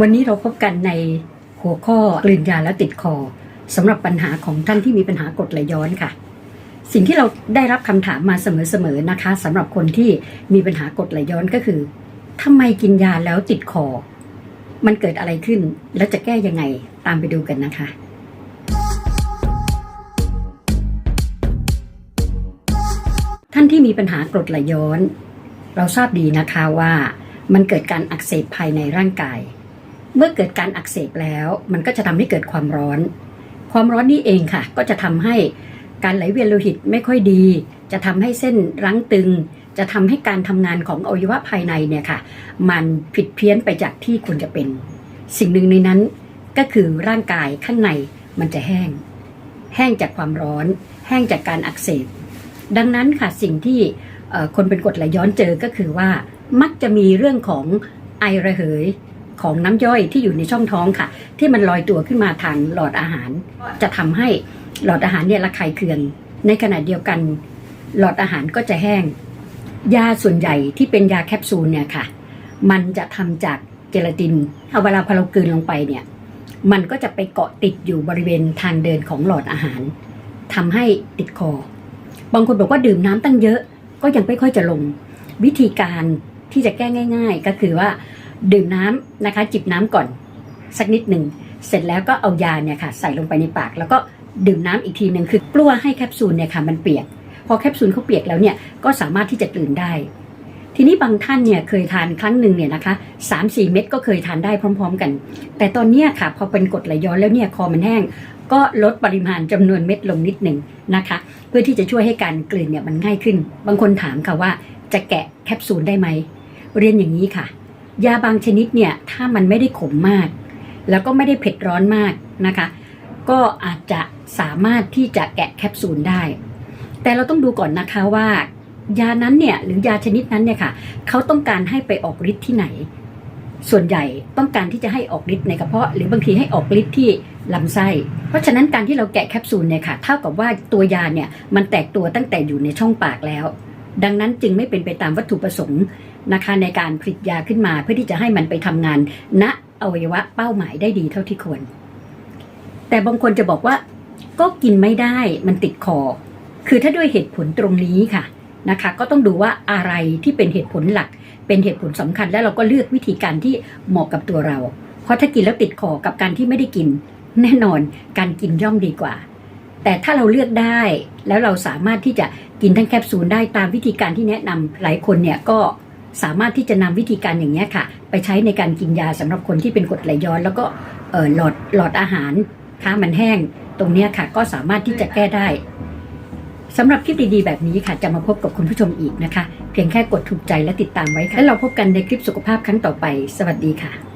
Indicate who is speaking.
Speaker 1: วันนี้เราพบกันในหัวข้อกลืนยาแล้วติดคอสำหรับปัญหาของท่านที่มีปัญหากรดไหลย้อนค่ะ สิ่งที่เราได้รับคำถามมาเสมอๆนะคะสำหรับคนที่มีปัญหากรดไหลย้อนก็คือทำไมกินยาแล้วติดคอ มันเกิดอะไรขึ้นแล้วจะแก้ยังไงตามไปดูกันนะคะท่านที่มีปัญหากรดไหลย้อน เราทราบดีนะคะว่ามันเกิดการอักเสบภายในร่างกาย เมื่อเกิดการอักเสบแล้ว มันก็จะทำให้เกิดความร้อน ความร้อนนี้เองค่ะ ก็จะทำให้การไหลเวียนโลหิตไม่ค่อยดี จะทำให้เส้นรั้งตึง จะทำให้การทำงานของอวัยวะภายในเนี่ยค่ะ มันผิดเพี้ยนไปจากที่ควรจะเป็น สิ่งหนึ่งในนั้นก็คือร่างกายข้างในมันจะแห้ง แห้งจากความร้อน แห้งจากการอักเสบ ดังนั้นค่ะสิ่งที่คนเป็นกรดไหลย้อนเจอก็คือว่ามักจะมีเรื่องของไอระเหย ของน้ำย่อยที่อยู่ในช่องท้องค่ะ ที่มันลอยตัวขึ้นมาทางหลอดอาหาร จะทำให้หลอดอาหารเนี่ยระคายเคือง ในขณะเดียวกัน หลอดอาหารก็จะแห้ง ยาส่วนใหญ่ที่เป็นยาแคปซูลเนี่ยค่ะ มันจะทำจากเจลาตินเอาเวลาพอเรากลืนลงไปเนี่ย มันก็จะไปเกาะติดอยู่บริเวณทางเดินของหลอดอาหารทำให้ติดคอ บางคนบอกว่าดื่มน้ำตั้งเยอะ ก็ยังไม่ค่อยจะลง วิธีการที่จะแก้ง่าย ๆ ก็คือว่า ดื่มน้ำนะคะ จิบน้ำก่อนสักนิดหนึ่ง เสร็จแล้วก็เอายาเนี่ยค่ะ ใส่ลงไปในปาก แล้วก็ดื่มน้ำอีกทีหนึ่งคือกลัวให้แคปซูลเนี่ยค่ะมันเปียก พอแคปซูลเขาเปียกแล้วเนี่ยก็สามารถที่จะกลืนได้ ทีนี้บางท่านเนี่ยเคยทานครั้งหนึ่งเนี่ยนะคะสามสี่เม็ดก็เคยทานได้พร้อม ๆ กัน แต่ตอนเนี้ยค่ะ พอเป็นกรดไหลย้อนแล้วเนี่ยคอมันแห้งก็ลดปริมาณจำนวนเม็ดลงนิดหนึ่งนะคะ เพื่อที่จะช่วยให้การกลืนเนี่ยมันง่ายขึ้น บางคนถามค่ะว่าจะแกะแคปซูลได้ไหมเรียนอย่างนี้ค่ะ ยาบางชนิดเนี่ยถ้ามันไม่ได้ขมมาก แล้วก็ไม่ได้เผ็ดร้อนมากนะคะ ก็อาจจะสามารถที่จะแกะแคปซูลได้ แต่เราต้องดูก่อนนะคะว่า ยานั้นเนี่ยหรือยาชนิดนั้นเนี่ยค่ะเขาต้องการให้ไปออกฤทธิ์ที่ไหน ส่วนใหญ่ต้องการที่จะให้ออกฤทธิ์ในกระเพาะหรือบางทีให้ออกฤทธิ์ที่ลำไส้ เพราะฉะนั้นการที่เราแกะแคปซูลเนี่ยค่ะเท่ากับว่าตัวยาเนี่ยมันแตกตัวตั้งแต่อยู่ในช่องปากแล้ว ดังนั้นจึงไม่เป็นไปตามวัตถุประสงค์นะคะในการผลิตยาขึ้นมา เพื่อที่จะให้มันไปทำงานณอวัยวะเป้าหมายได้ดีเท่าที่ควร แต่บางคนจะบอกว่าก็กินไม่ได้มันติดคอ คือถ้าด้วยเหตุผลตรงนี้ค่ะนะคะ ก็ต้องดูว่าอะไรที่เป็นเหตุผลหลัก เป็นเหตุผลสำคัญ แล้วเราก็เลือกวิธีการที่เหมาะกับตัวเรา เพราะถ้ากินแล้วติดคอกับการที่ไม่ได้กิน แน่นอนการกินย่อมดีกว่า แต่ถ้าเราเลือกได้แล้วเราสามารถที่จะกินทั้งแคปซูลได้ตามวิธีการที่แนะนำหลายคนเนี่ยก็สามารถที่จะนำวิธีการอย่างนี้ค่ะ ไปใช้ในการกินยาสำหรับคนที่เป็นกรดไหลย้อน แล้วก็หลอดหลอดอาหารค้ามันแห้ง ตรงนี้ค่ะก็สามารถที่จะแก้ได้สำหรับคลิปดีๆ แบบนี้ค่ะ จะมาพบกับคุณผู้ชมอีกนะคะ เพียงแค่กดถูกใจและติดตามไว้ค่ะ แล้วเราพบกันในคลิปสุขภาพครั้งต่อไป สวัสดีค่ะ